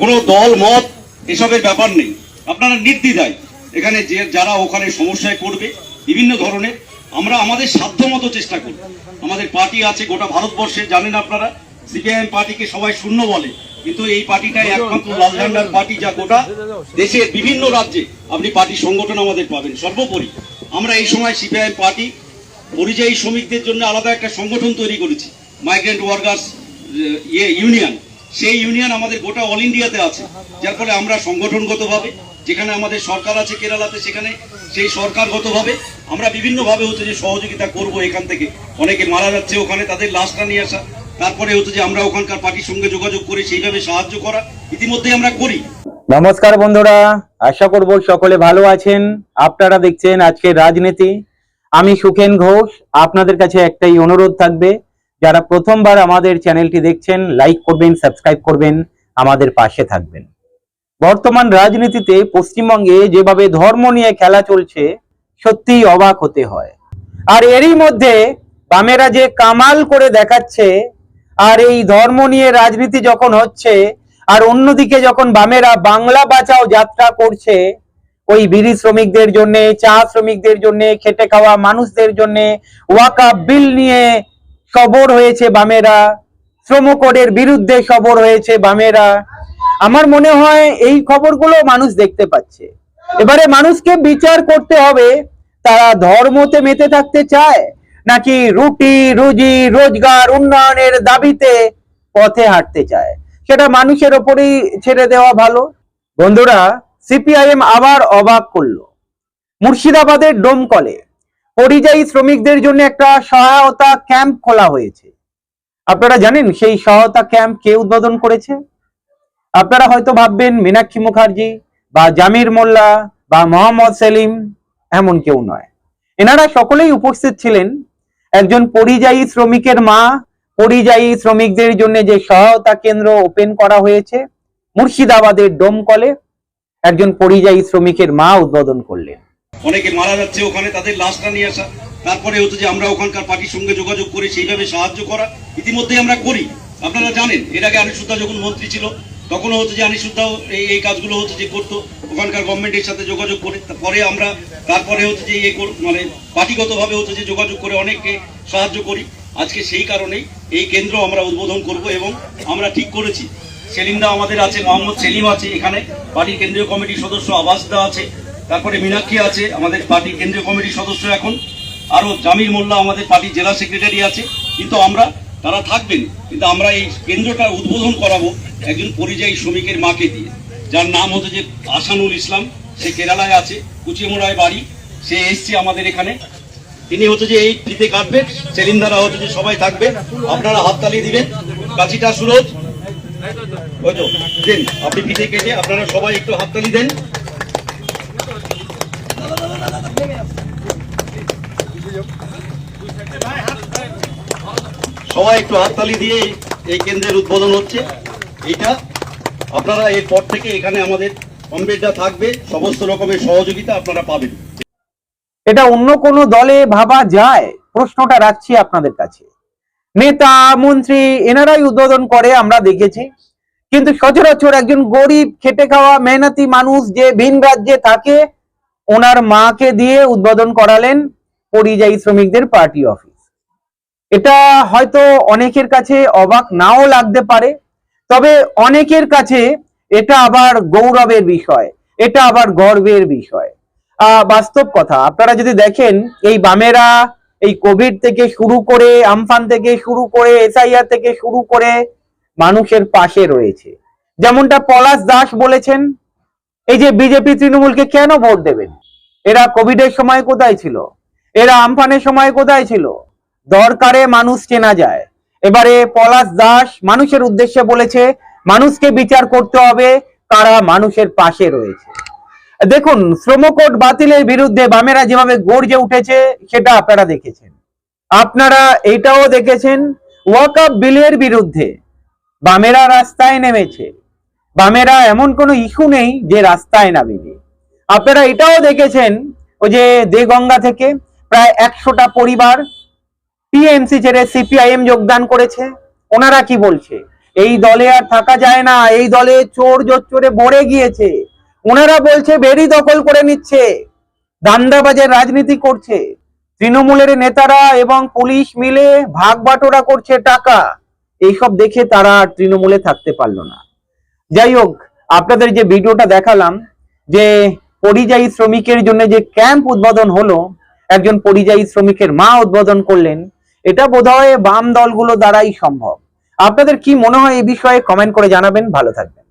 কোনো দল, মত এসবের ব্যাপার নেই। আপনারা নির্দ্বিধায় এখানে যে যারা ওখানে সমস্যায় পড়বে, বিভিন্ন ধরনের, আমরা আমাদের সাধ্যমতো চেষ্টা করব আমাদের পার্টি আছে গোটা ভারতবর্ষে, জানেন আপনারা? সিপিআইএম পার্টিকে সবাই শূন্য বলে। কিন্তু এই পার্টিটাই একমাত্র লাল ঝান্ডার পার্টি যা গোটা দেশের বিভিন্ন রাজ্যে আপনি পার্টি সংগঠন আমাদের পাবেন, সর্বোপরি। আমরা এই সময় সিপিআইএম পার্টি পরিযায়ী শ্রমিকদের জন্য আলাদা একটা সংগঠন তৈরি করেছি মাইগ্রেন্ট ওয়ার্কার্স ইয়ে ইউনিয়ন। সেই ইউনিয়ন আমাদের গোটা অল ইন্ডিয়াতে আছে। যার ফলে আমরা সংগঠনগতভাবে, যেখানে আমাদের সরকার আছে কেরালাতে সেখানে, সেই সরকারগতভাবে আমরা বিভিন্নভাবে হচ্ছে যে সহযোগিতা করব এখান থেকে। অনেকে মারা যাচ্ছে ওখানে, তাদের লাশটা নিয়ে আসা। তারপরে হচ্ছে যে আমরা ওখানকার পার্টির সঙ্গে যোগাযোগ করে সেইভাবে সাহায্য করা ইতিমধ্যে আমরা করি। নমস্কার বন্ধুরা, আশা করব সকলে ভালো আছেন। আপনারা দেখছেন আজকের রাজনীতি। আমি সুখেন ঘোষ, আপনাদের কাছে একটাই অনুরোধ থাকবে যারা প্রথমবার আমাদের চ্যানেলটি দেখছেন লাইক করবেন সাবস্ক্রাইব করবেন, আমাদের পাশে থাকবেন। বর্তমান রাজনীতিতে পশ্চিমবঙ্গে যেভাবে ধর্ম নিয়ে খেলা চলছে, সত্যিই অবাক হতে হয়। আর এরই মধ্যে বামেরা যে কামাল করে দেখাচ্ছে, আর এই ধর্ম নিয়ে রাজনীতি যখন হচ্ছে, আর অন্যদিকে যখন বামেরা বাংলা বাঁচাও যাত্রা করছে, ওই বিড়ি শ্রমিকদের জন্য, চা শ্রমিকদের জন্য, খেটে খাওয়া মানুষদের জন্য, ওয়াকা বিল নিয়ে সবর হয়েছে বামেরা। শ্রম কোডের বিরুদ্ধে সবর হয়েছে বামেরা। আমার মনে হয় এই খবরগুলো মানুষ দেখতে পাচ্ছে। এবারে মানুষকে বিচার করতে হবে, তারা ধর্মতে মেতে থাকতে চায়, নাকি রুটি, রুজি, রোজগার, উন্নয়নের দাবিতে পথে হাঁটতে চায়? সেটা মানুষের ওপরেই ছেড়ে দেওয়া ভালো। বন্ধুরা, সিপিআইএম আবার অবাক করল। মুর্শিদাবাদের ডোমকলে পরিযায়ী শ্রমিকদের জন্য একটা সহায়তা ক্যাম্প খোলা হয়েছে। আপনারা জানেন সেই সহায়তা ক্যাম্প কে উদ্বোধন করেছে? আপনারা হয়তো ভাববেন, মীনাক্ষী মুখার্জি বা জামির মোল্লা বা মোহাম্মদ সেলিম এমন কেউ নয়। এনারা সকলেই উপস্থিত ছিলেন। একজন পরিযায়ী শ্রমিকের মা, পরিযায়ী শ্রমিকদের জন্য যে সহায়তা কেন্দ্র ওপেন করা হয়েছে, মুর্শিদাবাদের ডোমকলে একজন পরিযায়ী শ্রমিকের মা উদ্বোধন করলেন। অনেকে মারা যাচ্ছে ওখানে, তাদের লাশটা নিয়ে আসা। তারপরে হচ্ছে যে আমরা ওখানকার পার্টির সঙ্গে যোগাযোগ করে সেইভাবে সাহায্য করা। ইতিমধ্যেই আমরা করি। আপনারা জানেন, এর আগে আনিসুদ্দা যখন মন্ত্রী ছিল, তখনও হচ্ছে যে আনিসুদ্দাও এই এই কাজগুলো হচ্ছে যে করতো। ওখানকার গভর্নমেন্টের সাথে যোগাযোগ করে পরে আমরা তারপরে হচ্ছে যে ইয়ে মানে পার্টিগতভাবে হচ্ছে যে যোগাযোগ করে অনেককে সাহায্য করি। আজকে সেই কারণেই এই কেন্দ্র আমরা উদ্বোধন করব এবং আমরা ঠিক করেছি। সেলিমদা আমাদের আছে, মোহাম্মদ সেলিম আছে এখানে। পার্টির কেন্দ্রীয় কমিটির সদস্য আবাসদা আছে। তারপরে মীনাক্ষী আছে, আমাদের পার্টির কেন্দ্রীয় কমিটির সদস্য এখন। আরও জামির মোল্লা আমাদের পার্টির জেলা সেক্রেটারি আছে। কিন্তু আমরা, তারা থাকবেন, কিন্তু আমরা এই কেন্দ্রটা উদ্বোধন করাবো একজন পরিযায়ী শ্রমিকের মাকে দিয়ে। যার নাম হচ্ছে যে আসানুল ইসলাম, সে কেরালায় আছে, কুচিমোড়ায় বাড়ি, সে এসছে আমাদের এখানে। তিনি হচ্ছে যে এই ফিতে কাটবেন সেলিম দ্বারা হচ্ছে যে সবাই থাকবে, আপনারা হাততালি দিবেন। কাছিটা সুরজ দেন, আপনি ফিতে কেটে আপনারা সবাই একটু হাততালি দেন। সবাই একটু হাততালি দিয়ে এই- কেন্দ্রের উদ্বোধন হচ্ছে। এটা আপনারা এরপর থেকে এখানে আমাদের কমরেডরা থাকবে। সমস্ত রকমের সহযোগিতা আপনারা পাবেন। এটা অন্য কোনো দলে ভাবা যায়? প্রশ্নটা রাখছি আপনাদের কাছে। নেতা, মন্ত্রী, এনারাই উদ্বোধন করে, আমরা দেখেছি। কিন্তু সচরাচর একজন গরিব, খেটে খাওয়া, মেহনতি মানুষ যে ভিন রাজ্যে থাকে ওনার মাকে দিয়ে উদ্বোধন করালেন পরিযায়ী শ্রমিকদের পার্টি অফিস। এটা হয়তো অনেকের কাছে অবাক নাও লাগতে পারে, তবে অনেকের কাছে এটা আবার গৌরবের বিষয়, এটা আবার গর্বের বিষয়। বাস্তব কথা, আপনারা যদি দেখেন, এই বামেরা এই কোভিড থেকে শুরু করে, আমফান থেকে শুরু করে, এসআইআর থেকে শুরু করে মানুষের পাশে রয়েছে। যেমনটা পলাশ দাস বলেছেন এই যে বিজেপি তৃণমূলকে কেন ভোট দেবেন? এরা কোভিডের সময় কোথায় ছিল? এরা আমফানের সময় কোথায় ছিল? দরকারে মানুষ চেনা যায়। এবারে পলাশ দাস মানুষের উদ্দেশ্যে বলেছে, মানুষকে বিচার করতে হবে, কারা মানুষের পাশে রয়েছে। দেখুন শ্রম কোড বাতিলের বিরুদ্ধে বামেরা যেভাবে গর্জে উঠেছে, সেটা আপনারা দেখেছেন। আপনারা এটাও দেখেছেন, ওয়াকআপ বিলের বিরুদ্ধে বামেরা রাস্তায় নেমেছে। বামেরা এমন কোনো ইস্যু নেই যে রাস্তায় নামেনি। আপনারা এটাও দেখেছেন, ওই যে দেগঙ্গা থেকে প্রায় একশোটা পরিবার টিএমসি ছেড়ে সিপিআইএম যোগদান করেছে। ওনারা কি বলছে? এই দলে আর থাকা যায় না, এই দলে চোর জোচ্চোরে ভরে গিয়েছে। ওনারা বলছে বেরি দখল করে নিচ্ছে, দান্দাবাজের রাজনীতি করছে। তৃণমূলের নেতারা এবং পুলিশ মিলে ভাগ বাটোরা করছে টাকা। এইসব দেখে তারা তৃণমূলে থাকতে পারল না। যাই হোক আপনাদের যে ভিডিওটা দেখালাম যে পরিযায়ী শ্রমিকের জন্য যে ক্যাম্প উদ্বোধন হলো, একজন পরিযায়ী শ্রমিকের মা উদ্বোধন করলেন, এটা বোধহয় বাম দলগুলো দ্বারাই সম্ভব। আপনাদের কি মনে হয় এই বিষয়ে কমেন্ট করে জানাবেন, ভালো থাকবেন।